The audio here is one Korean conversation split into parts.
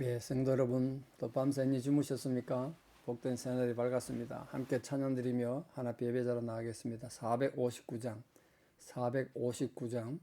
예, 성도 여러분, 또 밤새니 주무셨습니까? 복된 새날이 밝았습니다. 함께 찬양 드리며 하나님 예배자로 나가겠습니다. 459장, 459장,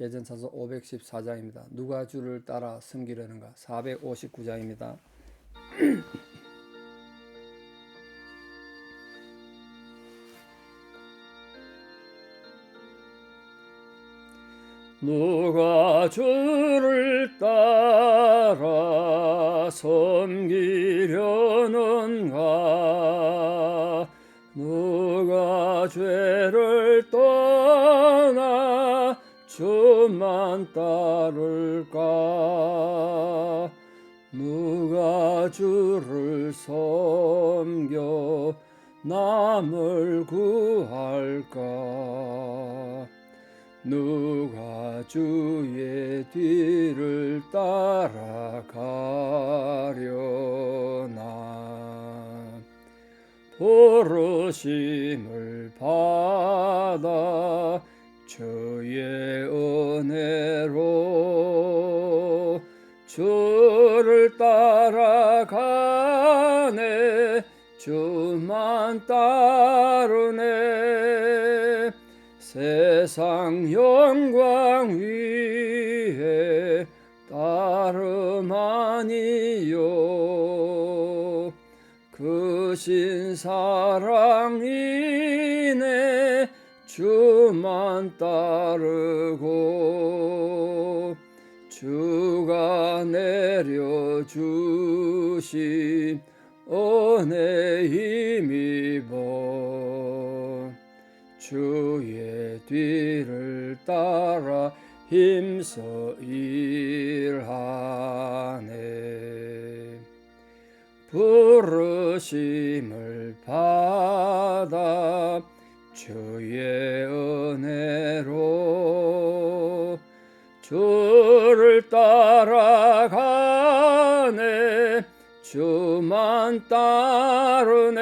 예전 차서 514장입니다. 누가 주를 따라 섬기려는가? 459장입니다. 누가 주를 따라 섬기려는가? 누가 죄를 떠나 주만 따를까? 누가 주를 섬겨 남을 구할까 받아 주의 은혜로 주를 따라가네 주만 따르네. 세상 영광 위에 따름 아니요. 그신 사랑이네 주만 따르고 주가 내려주신 은혜 힘입어 주의 뒤를 따라 힘써 일하네. 부르심을 받아 주의 은혜로 주를 따라가네 주만 따르네.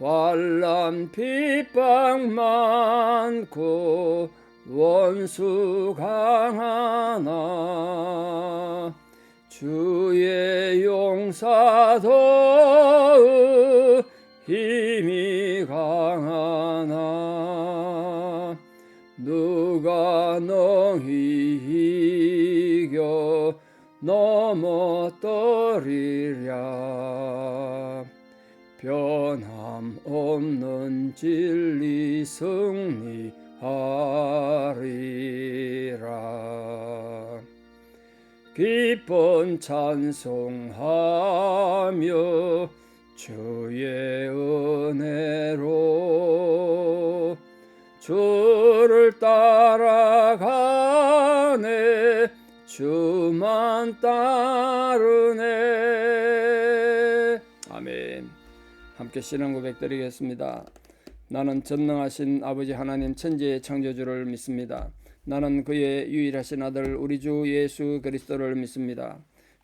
환란 핍박 많고 원수 강하나 주의 용사도 힘이 강하나? 누가 너희 이겨 넘어떠리랴? 변함 없는 진리 승리하리라. 기쁜 찬송하며 주의 은혜로 주를 따라가네 주만 따르네 아멘 함께 신앙 고백 드리겠습니다. 나는 전능하신 아버지 하나님 천지의 창조주를 믿습니다. 나는 그의 유일하신 아들 우리 주 예수 그리스도를 믿습니다.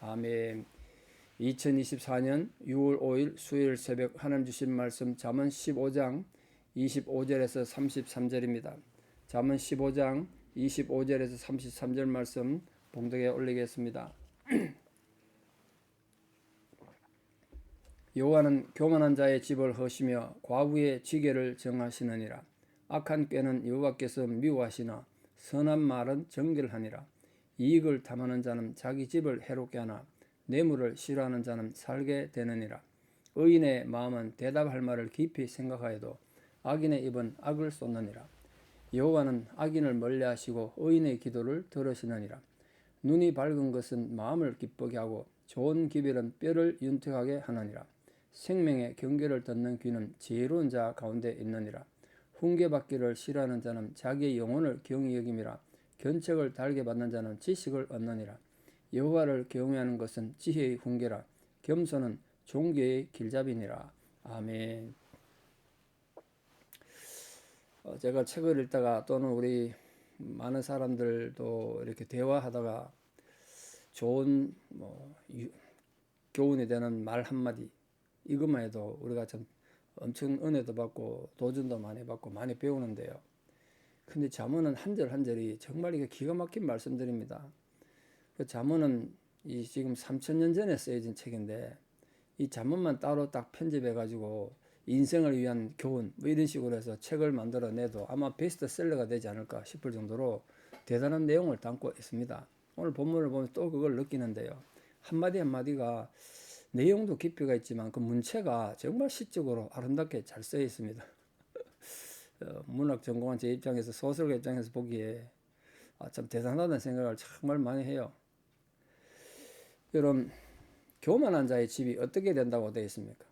아멘. 2024년 6월 5일 수요일 새벽 하나님 주신 말씀 잠언 15장 25절에서 33절입니다. 잠언 15장 25절에서 33절 말씀 봉독에 올리겠습니다. 여호와는 교만한 자의 집을 허시며 과부의 지게를 정하시느니라. 악한 꾀는 여호와께서 미워하시나 선한 말은 정결하니라. 이익을 탐하는 자는 자기 집을 해롭게 하나 뇌물을 싫어하는 자는 살게 되느니라. 의인의 마음은 대답할 말을 깊이 생각하여도 악인의 입은 악을 쏟느니라. 여호와는 악인을 멀리하시고 의인의 기도를 들으시느니라. 눈이 밝은 것은 마음을 기쁘게 하고 좋은 기별은 뼈를 윤택하게 하느니라. 생명의 경계를 듣는 귀는 지혜로운 자 가운데 있느니라. 훈계받기를 싫어하는 자는 자기의 영혼을 경히 여김이라. 견책을 달게 받는 자는 지식을 얻느니라. 여호와를 경외하는 것은 지혜의 훈계라 겸손은 종교의 길잡이니라 아멘. 어, 제가 책을 읽다가 또는 우리 많은 사람들도 이렇게 대화하다가 좋은 뭐 유- 교훈이 되는 말 한마디 이것만 해도 우리가 참 엄청 은혜도 받고 도전도 많이 받고 많이 배우는데요. 근데 잠언은 한 절 한 절이 정말 이게 기가 막힌 말씀들입니다. 그 잠언은 이 지금 3천년 전에 쓰여진 책인데 이 잠언만 따로 딱 편집해 가지고 인생을 위한 교훈 뭐 이런 식으로 해서 책을 만들어 내도 아마 베스트셀러가 되지 않을까 싶을 정도로 대단한 내용을 담고 있습니다. 오늘 본문을 보면 또 그걸 느끼는데요. 한마디 한마디가 내용도 깊이가 있지만 그 문체가 정말 시적으로 아름답게 잘 쓰여 있습니다. 어, 문학 전공한 제 입장에서 소설가 입장에서 보기에 아, 참 대단하다는 생각을 정말 많이 해요. 여러분 교만한 자의 집이 어떻게 된다고 되어 있습니까?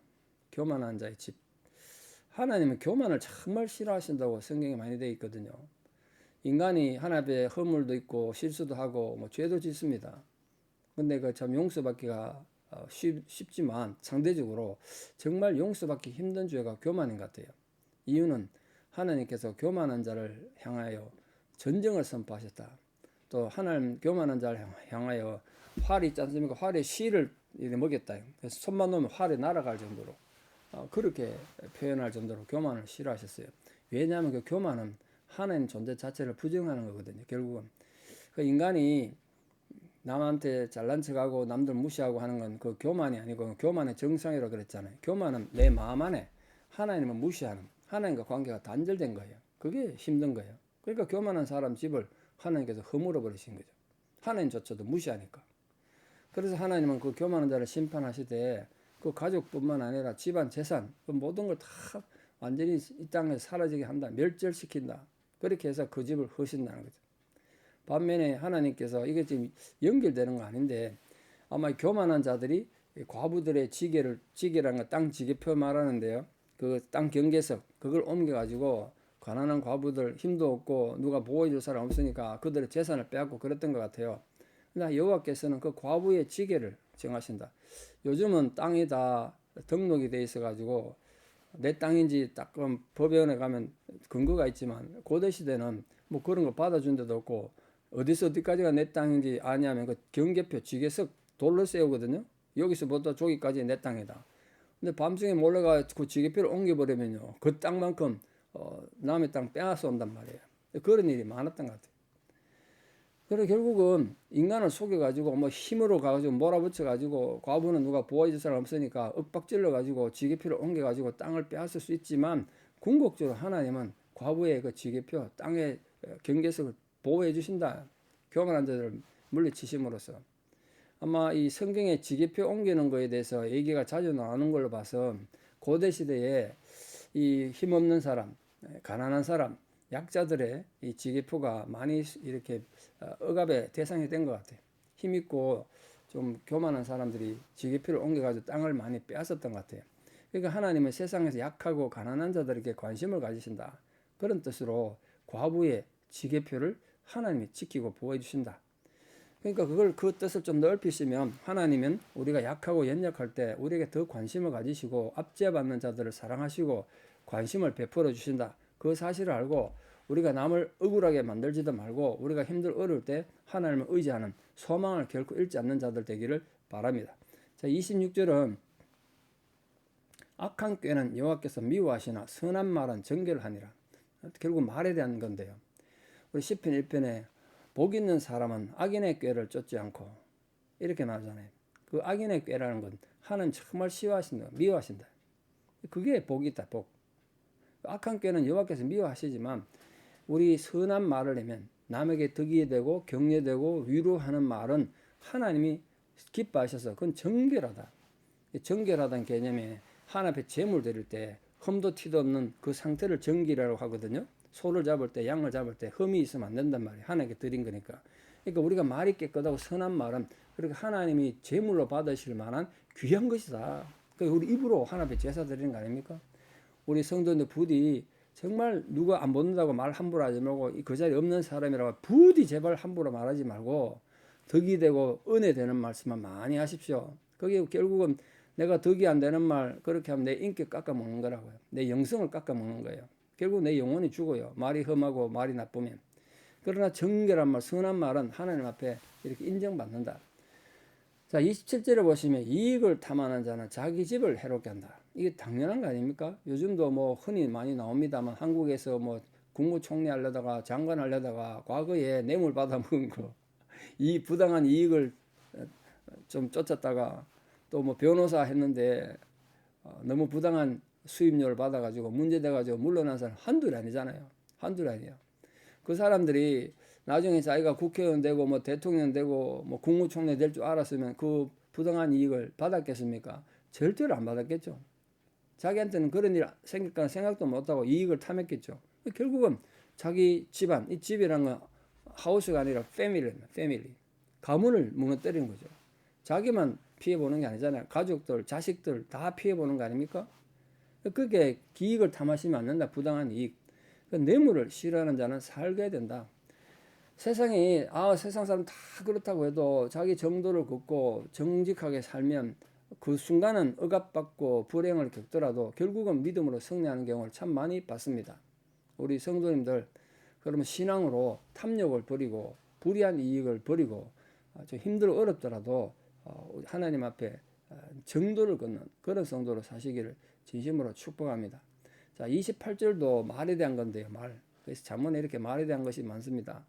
교만한 자의 집. 하나님은 교만을 정말 싫어하신다고 성경에 많이 되어 있거든요. 인간이 하나님의 허물도 있고 실수도 하고 뭐 죄도 짓습니다. 근데 그 참 용서받기가 어, 쉽, 쉽지만 상대적으로 정말 용서받기 힘든 죄가 교만인 것 같아요. 이유는 하나님께서 교만한 자를 향하여 전쟁을 선포하셨다. 또 하나님 교만한 자를 향- 향하여 활이 있지 않습니까? 활에 이렇게 먹였다. 그래서 손만 놓으면 활이 날아갈 정도로 어, 그렇게 표현할 정도로 교만을 싫어하셨어요. 왜냐하면 그 교만은 하나님 존재 자체를 부정하는 거거든요. 결국은 그 인간이 남한테 잘난 척하고 남들 무시하고 하는 건 그 교만이 아니고 교만의 정상이라고 그랬잖아요. 교만은 내 마음 안에 하나님을 무시하는 하나님과 관계가 단절된 거예요. 그게 힘든 거예요. 그러니까 교만한 사람 집을 하나님께서 허물어 버리신 거죠. 하나님조차도 무시하니까. 그래서 하나님은 그 교만한 자를 심판하시되 그 가족뿐만 아니라 집안 재산 그 모든 걸 다 완전히 이 땅에 사라지게 한다 멸절시킨다 그렇게 해서 그 집을 허신다는 거죠 반면에 하나님께서 이게 지금 연결되는 거 아닌데 아마 교만한 자들이 이 과부들의 지게를 지게라는 거 땅 지게표 말하는데요 그 땅 경계석 그걸 옮겨 가지고 가난한 과부들 힘도 없고 누가 보호해줄 사람 없으니까 그들의 재산을 빼앗고 그랬던 것 같아요 그러나 여호와께서는 그 과부의 지게를 정하신다. 요즘은 땅이 다 등록이 돼 있어 가지고 내 땅인지 딱 법원에 가면 근거가 있지만 고대 시대는 뭐 그런 거 받아준 데도 없고 어디서 어디까지가 내 땅인지 아냐면 그 경계표 지게석 돌로 세우거든요. 여기서부터 저기까지 내 땅이다. 근데 밤중에 몰래가 그 지게표를 옮겨버리면요. 그 땅만큼 어, 남의 땅 빼앗아 온단 말이에요. 그런 일이 많았던 것 같아요. 그래 결국은 인간을 속여가지고 뭐 힘으로 가가지고 몰아붙여가지고 과부는 누가 보호해줄 사람 없으니까 윽박질러가지고 지게표를 옮겨가지고 땅을 빼앗을 수 있지만 궁극적으로 하나님은 과부의 그 지게표 땅의 경계석을 보호해 주신다. 교만한 자들을 물리치심으로써 아마 이 성경에 지게표 옮기는 거에 대해서 얘기가 자주 나오는 걸로 봐서 고대 시대에 이 힘없는 사람, 가난한 사람, 약자들의 이 지게표가 많이 이렇게 어, 억압의 대상이 된 것 같아요. 힘 있고 좀 교만한 사람들이 지게표를 옮겨가지고 땅을 많이 빼앗았던 것 같아요. 그러니까 하나님은 세상에서 약하고 가난한 자들에게 관심을 가지신다. 그런 뜻으로 과부의 지게표를 하나님이 지키고 보호해 주신다. 그러니까 그걸 그 뜻을 좀 넓히시면 하나님은 우리가 약하고 연약할 때 우리에게 더 관심을 가지시고 압제받는 자들을 사랑하시고 관심을 베풀어 주신다. 그 사실을 알고 우리가 남을 억울하게 만들지도 말고 우리가 힘들 어려울 때 하나님을 의지하는 소망을 결코 잃지 않는 자들 되기를 바랍니다. 자, 26절은 악한 꾀는 여호와께서 미워하시나 선한 말은 정결 하니라. 결국 말에 대한 건데요. 우리 시편 1편에 복 있는 사람은 악인의 꾀를 쫓지 않고 이렇게 말하잖아요. 그 악인의 꾀라는 건 하나님 정말 싫어하신다, 미워하신다. 그게 복이 있다, 복. 악한 꾀는 여호와께서 미워하시지만 우리 선한 말을 하면 남에게 덕이 되고 격려되고 위로하는 말은 하나님이 기뻐하셔서 그건 정결하다. 이 정결하다는 개념에 하나님 앞에 제물 드릴 때 흠도 티도 없는 그 상태를 정기라고 하거든요. 소를 잡을 때 양을 잡을 때 흠이 있으면 안 된단 말이에요. 하나님께 드린 거니까. 그러니까 우리가 말이 깨끗하고 선한 말은 그렇게 하나님이 제물로 받으실 만한 귀한 것이다. 그러니까 우리 입으로 하나님 앞에 제사 드리는 거 아닙니까? 우리 성도들 부디 정말 누가 안 본다고 말 함부로 하지 말고 그 자리에 없는 사람이라고 부디 제발 함부로 말하지 말고 덕이 되고 은혜 되는 말씀만 많이 하십시오. 그게 결국은 내가 덕이 안 되는 말 그렇게 하면 내 인격 깎아 먹는 거라고요. 내 영성을 깎아 먹는 거예요. 결국 내 영혼이 죽어요. 말이 험하고 말이 나쁘면. 그러나 정결한 말, 선한 말은 하나님 앞에 이렇게 인정받는다. 자, 27절에 보시면 이익을 탐하는 자는 자기 집을 해롭게 한다. 이게 당연한 거 아닙니까? 요즘도 뭐 흔히 많이 나옵니다만 한국에서 뭐 국무총리 하려다가 장관 하려다가 과거에 뇌물 받아 먹은 거, 이 부당한 이익을 좀 쫓았다가 또 뭐 변호사 했는데 어, 너무 부당한 수입료를 받아가지고 문제돼가지고 물러난 사람 한둘이 아니잖아요. 한둘이 아니에요. 그 사람들이 나중에 자기가 국회의원 되고 뭐 대통령 되고 뭐 국무총리 될 줄 알았으면 그 부당한 이익을 받았겠습니까? 절대로 안 받았겠죠. 자기한테는 그런 일 생길 거라 생각도 못하고 이익을 탐했겠죠. 결국은 자기 집안, 이 집이란 건 하우스가 아니라 패밀리입니다. 패밀리. 가문을 무너뜨리는 거죠. 자기만 피해보는 게 아니잖아요. 가족들, 자식들 다 피해보는 거 아닙니까? 그게 기익을 탐하시면 안 된다. 부당한 이익. 그 뇌물을 싫어하는 자는 살게 된다. 세상이 아 세상 사람 다 그렇다고 해도 자기 정도를 걷고 정직하게 살면 그 순간은 억압받고 불행을 겪더라도 결국은 믿음으로 승리하는 경우를 참 많이 봤습니다. 우리 성도님들 그러면 신앙으로 탐욕을 버리고 불의한 이익을 버리고 아, 좀 힘들어 어렵더라도 어, 하나님 앞에 어, 정도를 걷는 그런 성도로 사시기를 진심으로 축복합니다. 자, 28절도 말에 대한 건데요, 말. 그래서 잠언에 이렇게 말에 대한 것이 많습니다.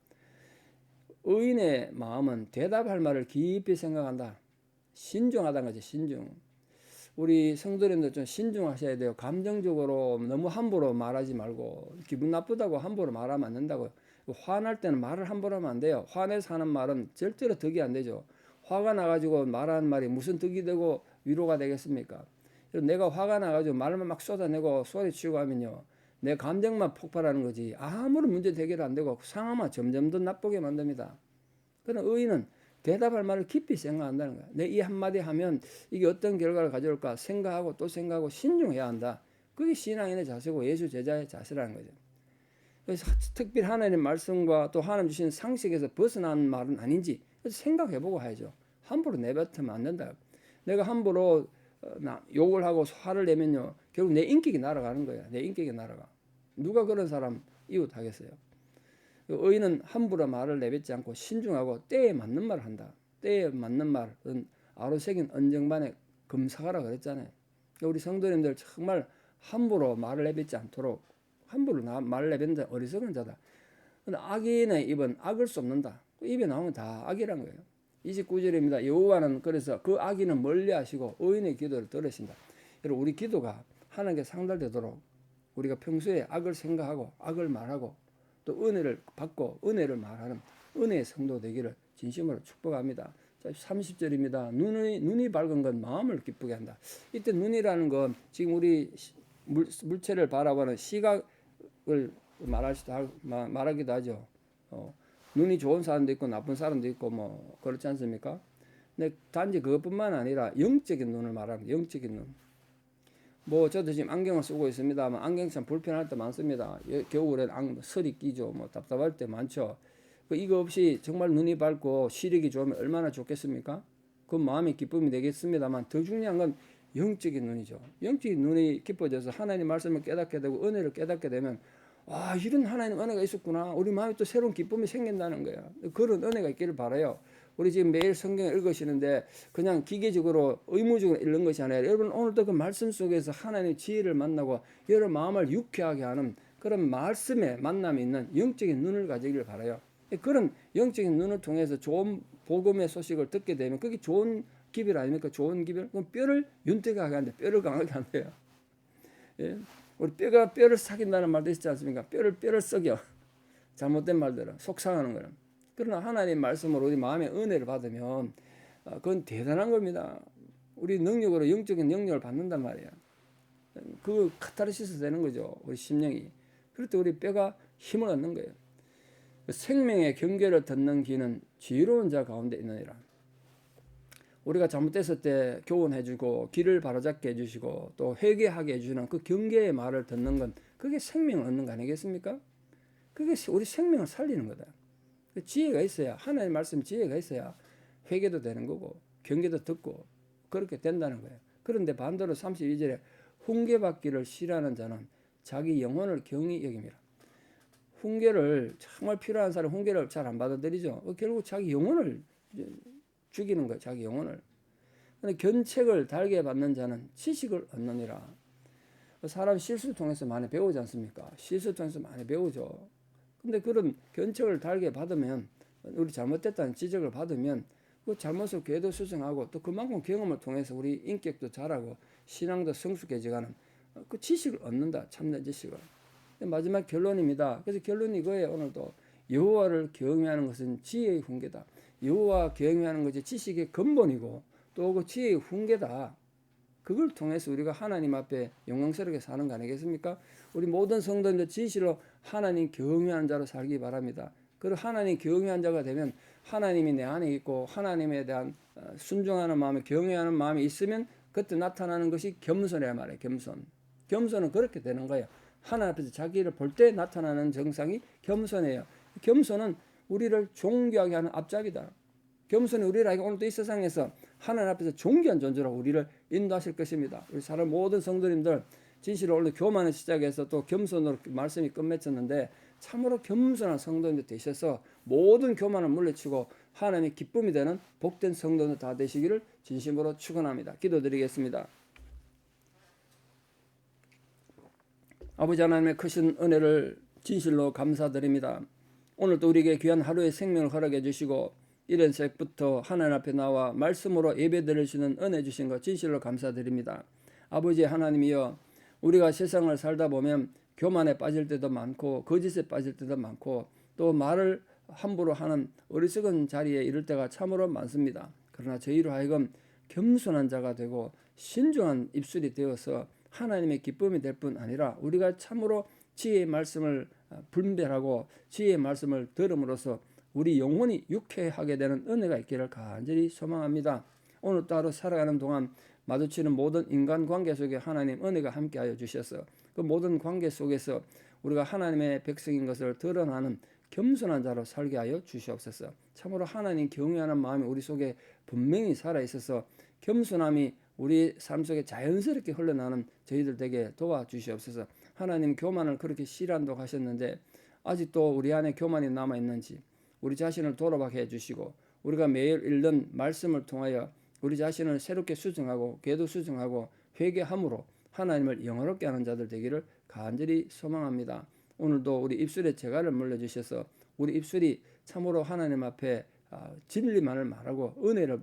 의인의 마음은 대답할 말을 깊이 생각한다. 신중하다는 거지, 신중. 우리 성도님들 좀 신중하셔야 돼요. 감정적으로 너무 함부로 말하지 말고 기분 나쁘다고 함부로 말하면 안 된다고요. 화날 때는 말을 함부로 하면 안 돼요. 화내서 하는 말은 절대로 덕이 안 되죠. 화가 나가지고 말하는 말이 무슨 덕이 되고 위로가 되겠습니까? 내가 화가 나가지고 말만 막 쏟아내고 소리치고 하면요. 내 감정만 폭발하는 거지 아무런 문제 해결 안 되고 상황만 점점 더 나쁘게 만듭니다. 그런 의인은 대답할 말을 깊이 생각한다는 거야. 내 이 한마디 하면 이게 어떤 결과를 가져올까 생각하고 또 생각하고 신중해야 한다. 그게 신앙인의 자세고 예수 제자의 자세라는 거죠. 그래서 특별히 하나님 말씀과 또 하나님 주신 상식에서 벗어난 말은 아닌지 생각해보고 해야죠. 함부로 내뱉으면 안 된다. 내가 함부로 욕을 하고 화를 내면요 결국 내 인격이 날아가는 거야. 내 인격이 날아가. 누가 그런 사람 이웃 하겠어요? 의인은 함부로 말을 내뱉지 않고 신중하고 때에 맞는 말을 한다. 때에 맞는 말은 아로새긴 언정반의 금사가라 그랬잖아요. 우리 성도님들 정말 함부로 말을 내뱉지 않도록 함부로 나, 말을 내뱉는 어리석은 자다. 근데 악인의 입은 악을 쏟는다. 입에 나오면 다 악이란 거예요 29절입니다. 여호와는 그래서 그 악인은 멀리하시고 의인의 기도를 들으신다. 여러분 우리 기도가 하나님께 상달되도록 우리가 평소에 악을 생각하고 악을 말하고 또 은혜를 받고 은혜를 말하는 은혜의 성도 되기를 진심으로 축복합니다. 자, 30절입니다. 눈이 눈이 밝은 건 마음을 기쁘게 한다. 이때 눈이라는 건 지금 우리 물, 물체를 바라보는 시각을 말할 수도 하, 말하기도 하죠. 어, 눈이 좋은 사람도 있고 나쁜 사람도 있고 뭐 그렇지 않습니까? 근데 단지 그것뿐만 아니라 영적인 눈을 말합니다. 영적인 눈. 뭐 저도 지금 안경을 쓰고 있습니다만 안경 참 불편할 때 많습니다. 겨울엔 안, 설이 끼죠. 뭐 답답할 때 많죠. 그 이거 없이 정말 눈이 밝고 시력이 좋으면 얼마나 좋겠습니까? 그 마음의 기쁨이 되겠습니다만 더 중요한 건 영적인 눈이죠. 영적인 눈이 깊어져서 하나님 말씀을 깨닫게 되고 은혜를 깨닫게 되면 와 이런 하나님 은혜가 있었구나. 우리 마음에 또 새로운 기쁨이 생긴다는 거야. 그런 은혜가 있기를 바라요. 우리 지금 매일 성경을 읽으시는데 그냥 기계적으로 의무적으로 읽는 것이 아니라 여러분 오늘도 그 말씀 속에서 하나님의 지혜를 만나고 여러분 마음을 유쾌하게 하는 그런 말씀의 만남이 있는 영적인 눈을 가지기를 바라요. 그런 영적인 눈을 통해서 좋은 복음의 소식을 듣게 되면 그게 좋은 기별 아닙니까? 좋은 기별. 그럼 뼈를 윤택하게 한다. 뼈를 강하게 한대요. 예? 우리 뼈가 뼈를 사귄다는 말도 있지 않습니까? 뼈를 뼈를 썩여. 잘못된 말들은 속상하는 거는. 그러나 하나님 말씀으로 우리 마음의 은혜를 받으면 어, 그건 대단한 겁니다. 우리 능력으로 영적인 영역을 받는단 말이야. 그 카타르시스 되는 거죠. 우리 심령이. 그럴 때 우리 뼈가 힘을 얻는 거예요. 생명의 경계를 듣는 귀는 지혜로운 자 가운데 있느니라. 우리가 잘못됐을 때 교훈해주고 길을 바로잡게 해주시고 또 회개하게 해주는 그 경계의 말을 듣는 건 그게 생명을 얻는 거 아니겠습니까? 그게 우리 생명을 살리는 거다. 그 지혜가 있어야 하나님 말씀 지혜가 있어야 회개도 되는 거고 경계도 듣고 그렇게 된다는 거예요. 그런데 반대로 32절에 훈계받기를 싫어하는 자는 자기 영혼을 경히 여깁니다. 훈계를 정말 필요한 사람 훈계를 잘 안 받아들이죠. 어, 결국 자기 영혼을 죽이는 거예요. 자기 영혼을. 근데 견책을 달게 받는 자는 지식을 얻느니라. 사람 실수 통해서 많이 배우지 않습니까? 실수 통해서 많이 배우죠. 근데 그런 견책을 달게 받으면 우리 잘못됐다는 지적을 받으면 그 잘못을 궤도 수정하고 또 그만큼 경험을 통해서 우리 인격도 자라고 신앙도 성숙해져가는 그 지식을 얻는다. 참된 지식을. 마지막 결론입니다. 그래서 결론이 이거예요. 오늘도 여호와를 경외하는 것은 지혜의 훈계다. 여호와 경외하는 것이 지식의 근본이고 또 그 지혜의 훈계다. 그걸 통해서 우리가 하나님 앞에 영광스럽게 사는 거 아니겠습니까? 우리 모든 성도님들 진실로 하나님 경외한 자로 살기 바랍니다. 그리고 하나님 경외한 자가 되면 하나님이 내 안에 있고 하나님에 대한 어, 순종하는 마음에 경외하는 마음이 있으면 그때 나타나는 것이 겸손이야 말이에요. 겸손. 겸손은 그렇게 되는 거예요. 하나님 앞에서 자기를 볼 때 나타나는 정상이 겸손이에요. 겸손은 우리를 존귀하게 하는 앞잡이다. 겸손이 우리를 오늘도 이 세상에서 하나님 앞에서 존귀한 존재로 우리를 인도하실 것입니다. 우리 사람 모든 성도님들 진실로 오늘 교만을 시작해서 또 겸손으로 말씀이 끝맺혔는데 참으로 겸손한 성도님들 되셔서 모든 교만을 물리치고 하나님의 기쁨이 되는 복된 성도들 다 되시기를 진심으로 축원합니다. 기도드리겠습니다. 아버지 하나님의 크신 은혜를 진실로 감사드립니다. 오늘도 우리에게 귀한 하루의 생명을 허락해 주시고 이런 새부터 하나님 앞에 나와 말씀으로 예배 드릴 수 있는 은혜 주신 것 진실로 감사드립니다. 아버지 하나님이여 우리가 세상을 살다 보면 교만에 빠질 때도 많고 거짓에 빠질 때도 많고 또 말을 함부로 하는 어리석은 자리에 이를 때가 참으로 많습니다. 그러나 저희로 하여금 겸손한 자가 되고 신중한 입술이 되어서 하나님의 기쁨이 될 뿐 아니라 우리가 참으로 지혜의 말씀을 분별하고 지혜의 말씀을 들음으로써 우리 영혼이 유쾌하게 되는 은혜가 있기를 간절히 소망합니다. 오늘 따로 살아가는 동안 마주치는 모든 인간 관계 속에 하나님 은혜가 함께하여 주셔서 그 모든 관계 속에서 우리가 하나님의 백성인 것을 드러나는 겸손한 자로 살게 하여 주시옵소서. 참으로 하나님 경외하는 마음이 우리 속에 분명히 살아 있어서 겸손함이 우리 삶 속에 자연스럽게 흘러나는 저희들 되게 도와 주시옵소서. 하나님 교만을 그렇게 싫어한다고 하셨는데 아직도 우리 안에 교만이 남아 있는지 우리 자신을 돌아보게 해주시고 우리가 매일 읽는 말씀을 통하여 우리 자신을 새롭게 수정하고 궤도 수정하고 회개함으로 하나님을 영화롭게 하는 자들 되기를 간절히 소망합니다. 오늘도 우리 입술에 재갈을 물려주셔서 우리 입술이 참으로 하나님 앞에 아, 진리만을 말하고 은혜를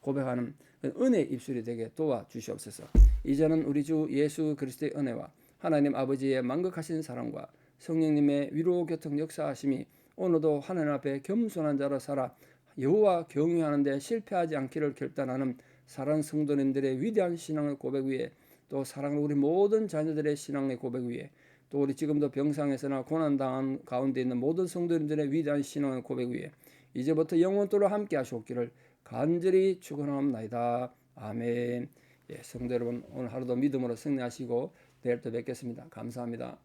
고백하는 은혜 입술이 되게 도와주시옵소서. 이제는 우리 주 예수 그리스도의 은혜와 하나님 아버지의 만극하신 사랑과 성령님의 위로 교통 역사하심이 오늘도 하나님 앞에 겸손한 자로 살아 여호와 경외하는 데 실패하지 않기를 결단하는 사랑 성도님들의 위대한 신앙의 고백 위에 또 사랑을 우리 모든 자녀들의 신앙의 고백 위에 또 우리 지금도 병상에서나 고난당한 가운데 있는 모든 성도님들의 위대한 신앙의 고백 위에 이제부터 영원토록 함께 하시옵기를 간절히 축원합니다. 아멘. 예, 성도 여러분 오늘 하루도 믿음으로 승리하시고 내일 또 뵙겠습니다. 감사합니다.